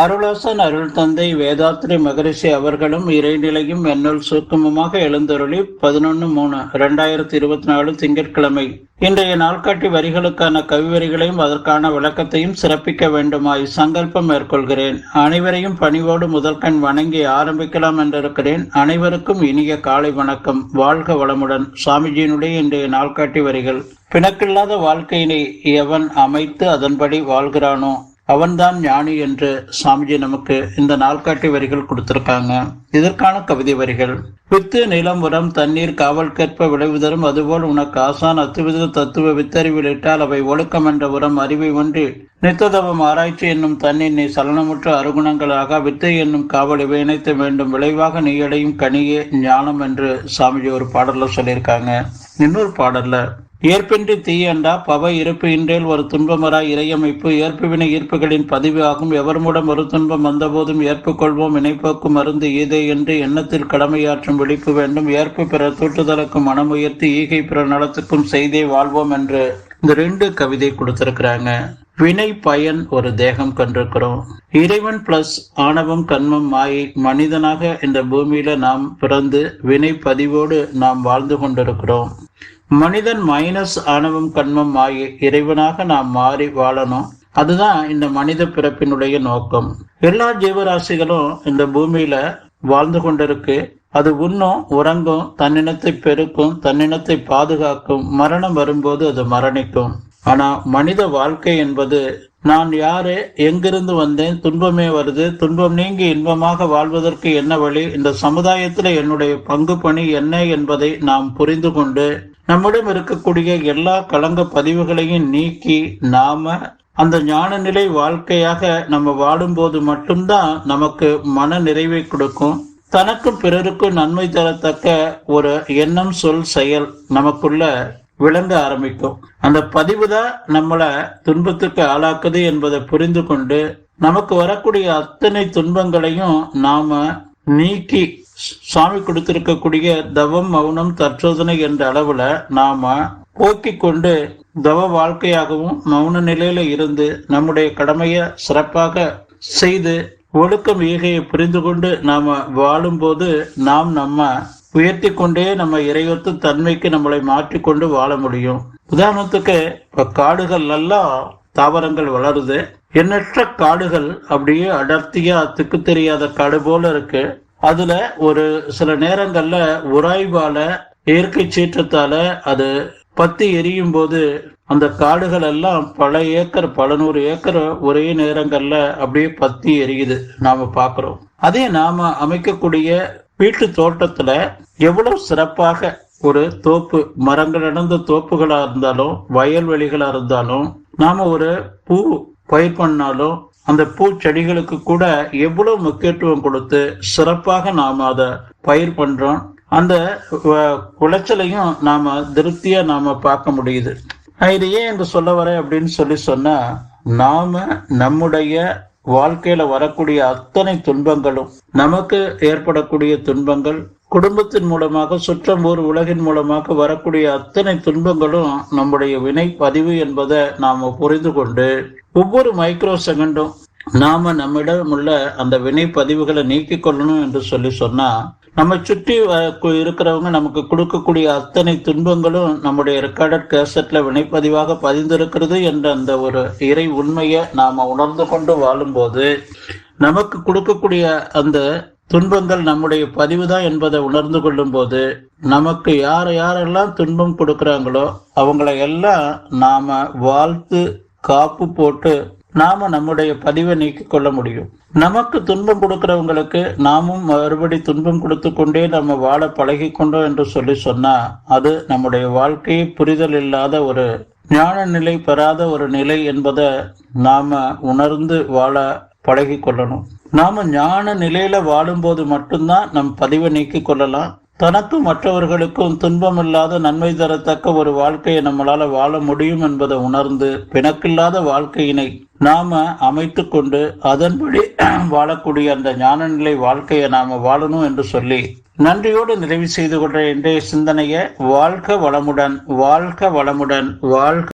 அருளாசன் அருள் தந்தை வேதாத்ரி மகரிஷி அவர்களும் இறைநிலையும் என்னுள் சுருக்கமுமாக எழுந்தருளி பதினொன்று மூணு இரண்டாயிரத்தி இருபத்தி நாலு திங்கட்கிழமை. இன்றைய நாள்காட்டி வரிகளுக்கான கவிவரிகளையும் அதற்கான விளக்கத்தையும் சிறப்பிக்க வேண்டுமாய் சங்கல்பம் மேற்கொள்கிறேன். அனைவரையும் பணிவோடு முதற்கண் வணங்கி ஆரம்பிக்கலாம் என்றிருக்கிறேன். அனைவருக்கும் இனிய காலை வணக்கம். வாழ்க வளமுடன். சுவாமிஜியினுடைய இன்றைய நாள்காட்டி வரிகள். பிணக்கில்லாத வாழ்க்கையினை எவன் அமைத்து அதன்படி வாழ்கிறானோ? அவன்தான் ஞானி என்று சாமிஜி நமக்கு இந்த நாள்காட்டி வரிகள் கொடுத்திருக்காங்க. இதற்கான கவிதை வரிகள். வித்து நிலம் உரம் தண்ணீர் காவல் கேட்ப விளைவு தரும் அதுபோல் உனக்கு ஆசான் அத்துவித தத்துவ வித்தறிவில் இட்டால் அவை ஒழுக்கம் என்ற உரம் அறிவை ஒன்றி நித்ததவம் ஆராய்ச்சி என்னும் தண்ணீர் நீ சலனமுற்ற அருகுணங்களாக வித்தை என்னும் காவல் இவை இணைத்த வேண்டும். விளைவாக நீ அடையும் கனியே ஞானம் என்று சாமிஜி ஒரு பாடல்ல சொல்லியிருக்காங்க. இன்னொரு பாடல்ல ஏற்பின்றி தீயண்டா பவ இருப்பு இன்றேல் ஒரு துன்பமராய் இறையமைப்பு. ஏற்புவினை ஈர்ப்புகளின் பதிவு ஆகும். எவர் ஒரு துன்பம் வந்தபோதும் ஏற்புக்கொள்வோம். இணைப்போக்கு மருந்து ஈதே என்று எண்ணத்தில் கடமையாற்றும் விழிப்பு வேண்டும். ஏற்பு பிற தூட்டுதலுக்கும் மனம் உயர்த்தி ஈகை பிற நலத்துக்கும் செய்தே வாழ்வோம் என்று இந்த ரெண்டு கவிதை கொடுத்திருக்கிறாங்க. வினை பயன் ஒரு தேகம் கண்டிருக்கிறோம். இறைவன் பிளஸ் ஆணவம் கண்மம் மாயை மனிதனாக இந்த பூமியில நாம் பிறந்து வினை பதிவோடு நாம் வாழ்ந்து கொண்டிருக்கிறோம். மனிதன் மைனஸ் ஆணவம் கண்மம் ஆகிய இறைவனாக நாம் மாறி வாழணும். அதுதான் இந்த மனித பிறப்பினுடைய நோக்கம். எல்லா ஜீவராசிகளும் இந்த பூமியில வாழ்ந்து கொண்டிருக்கு. அது உண்ணும் உறங்கும் தன்னினத்தை பெருக்கும் தன்னினத்தை பாதுகாக்கும் மரணம் வரும்போது அது மரணிக்கும். ஆனா மனித வாழ்க்கை என்பது நான் யாரு எங்கிருந்து வந்தேன் துன்பமே வருது துன்பம் நீங்கி இன்பமாக வாழ்வதற்கு என்ன வழி? இந்த சமுதாயத்துல என்னுடைய பங்கு பணி என்ன என்பதை நாம் புரிந்து கொண்டு நம்மிடம் இருக்கக்கூடிய எல்லா களங்க பதிவுகளையும் நீக்கி நாம அந்த ஞான நிலை வாழ்க்கையாக நம்ம வாழும்போது மட்டும்தான் நமக்கு மன நிறைவை கொடுக்கும். தனக்கும் பிறருக்கும் நன்மை தரத்தக்க ஒரு எண்ணம் சொல் செயல் நமக்குள்ள விளங்க ஆரம்பிக்கும். அந்த பதிவு தான் நம்மளை துன்பத்துக்கு ஆளாக்குது என்பதை புரிந்து கொண்டு நமக்கு வரக்கூடிய அத்தனை துன்பங்களையும் நாம நீக்கி சுவாமி கொடுத்திருக்கக்கூடிய தவம் மௌனம் தற்சோதனை என்ற அளவுல நாம போக்கிக் கொண்டு தவ வாழ்க்கையாகவும் மௌன நிலையில இருந்து நம்முடைய கடமையை சிறப்பாக செய்து ஒழுக்கம் ஈகையை புரிந்து கொண்டு நாம வாழும்போது நாம் நம்ம உயர்த்தி கொண்டே நம்ம இறையொத்து தன்மைக்கு நம்மளை மாற்றிக்கொண்டு வாழ முடியும். உதாரணத்துக்கு இப்ப காடுகள் எல்லாம் தாவரங்கள் வளருது. எண்ணற்ற காடுகள் அப்படியே அடர்த்தியா திக்கு தெரியாத காடு போல இருக்கு. அதுல ஒரு சில நேரங்கள்ல உராய்வால இயற்கை சீற்றத்தால அது பத்தி எரியும் போது அந்த காடுகள் எல்லாம் பல ஏக்கர் பல நூறு ஏக்கர் ஒரே நேரங்கள்ல அப்படியே பத்தி எரியுது நாம பாக்குறோம். அதே நாம அமைக்கக்கூடிய வீட்டு தோட்டத்துல எவ்வளவு சிறப்பாக ஒரு தோப்பு மரங்கள் நடந்த தோப்புகளா இருந்தாலும் வயல்வெளிகளா இருந்தாலும் நாம ஒரு பூ பயிர் பண்ணாலும் அந்த பூச்செடிகளுக்கு கூட எவ்வளவு முக்கியத்துவம் கொடுத்து சிறப்பாக நாம் அதை பயிர் பண்றோம். அந்த குளைச்சலையும் நாம திருப்தியா நாம பார்க்க முடியுது. இது ஏன் என்று சொல்ல வரேன் அப்படின்னு சொல்லி சொன்னா நாம நம்முடைய வாழ்க்கையில வரக்கூடிய அத்தனை துன்பங்களும் நமக்கு ஏற்படக்கூடிய துன்பங்கள் குடும்பத்தின் மூலமாக சுற்றம் ஊர் உலகின் மூலமாக வரக்கூடிய அத்தனை துன்பங்களும் நம்முடைய வினை பதிவு என்பதை நாம புரிந்து கொண்டு ஒவ்வொரு மைக்ரோ செகண்டும் நாம நம்மிடம் உள்ள அந்த வினை பதிவுகளை நீக்கிக் கொள்ளணும் என்று சொல்லி சொன்னா நம்ம சுற்றி இருக்கிறவங்க நமக்கு கொடுக்கக்கூடிய அத்தனை துன்பங்களும் நம்முடைய ரெக்கார்டட் கேசட்ல வினைப்பதிவாக பதிந்திருக்கிறது என்ற அந்த ஒரு இறை உண்மையை நாம உணர்ந்து கொண்டு வாழும்போது நமக்கு கொடுக்கக்கூடிய அந்த துன்பங்கள் நம்முடைய பதிவு தான் என்பதை உணர்ந்து கொள்ளும் போது நமக்கு யார் யாரெல்லாம் துன்பம் கொடுக்குறாங்களோ அவங்கள எல்லாம் நாம வாழ்த்து காப்பு போட்டு நாம நம்முடைய பதிவை நீக்கிக் கொள்ள முடியும். நமக்கு துன்பம் கொடுக்கிறவங்களுக்கு நாமும் மறுபடி துன்பம் கொடுத்து கொண்டே நம்ம வாழ பழகி கொண்டோம் என்று சொல்லி சொன்னா அது நம்முடைய வாழ்க்கையை புரிதல் இல்லாத ஒரு ஞான நிலை பெறாத ஒரு நிலை என்பதை நாம உணர்ந்து வாழ பழகி கொள்ளணும். நாம ஞான நிலையில வாழும்போது மட்டும்தான் நம் பதிவை நீக்கிக் கொள்ளலாம். தனக்கும் மற்றவர்களுக்கும் துன்பமில்லாத நன்மை தரத்தக்க ஒரு வாழ்க்கையை நம்மளால வாழ முடியும் என்பதை உணர்ந்து பிணக்கில்லாத வாழ்க்கையினை நாம அமைத்து கொண்டு அதன்படி வாழக்கூடிய அந்த ஞான நிலை வாழ்க்கையை நாம வாழணும் என்று சொல்லி நன்றியோடு நிறைவு செய்து கொண்ட இன்றைய சிந்தனையை வாழ்க வளமுடன் வாழ்க வளமுடன் வாழ்க